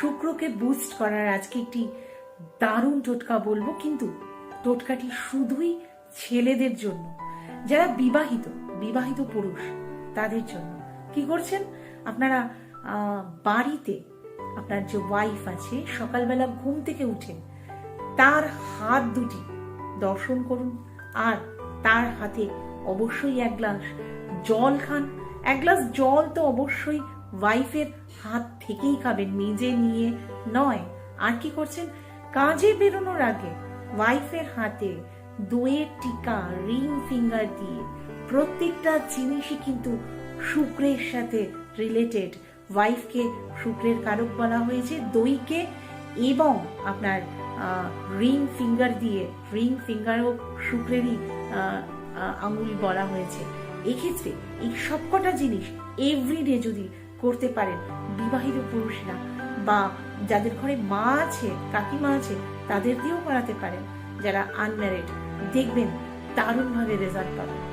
শুক্রকে boost করার আজকে একটি দারুণ টোটকা বলব, কিন্তু টোটকাটি শুধুই ছেলেদের জন্য। যারা বিবাহিত বিবাহিত পুরুষ, তাদের জন্য। কি করছেন? আপনারা বাড়িতে আপনার যে ওয়াইফ আছে, সকালবেলা ঘুম থেকে উঠে তার হাত দুটি দর্শন করুন, আর তার হাতে অবশ্যই এক গ্লাস জল খান। এক গ্লাস জল তো অবশ্যই ওয়াইফের হাত থেকেই খাবেন নিজে নিয়ে নয়। আর কি করছেন? কাজে বেরোনোর আগে ওয়াইফের হাতে দইয়ের টিকা, রিং ফিঙ্গার দিয়ে প্রত্যেকটা জিনিসই কিন্তু শুক্রের সাথে রিলেটেড ওয়াইফকে শুক্রের কারক বলা হয়েছে দইকে এবং আপনার রিং ফিঙ্গার দিয়ে, রিং ফিঙ্গারও শুক্রেরই আঙুল বলা হয়েছে। এক্ষেত্রে এই সবকটা জিনিস এভরিডে যদি করতে পারেন বিবাহিত পুরুষরা বা যাদের ঘরে মা আছে, কাকিমা আছে তাদের দিয়েও করাতে পারেন। যারা আনম্যারিড দেখবেন দারুণভাবে রেজাল্ট পাবেন।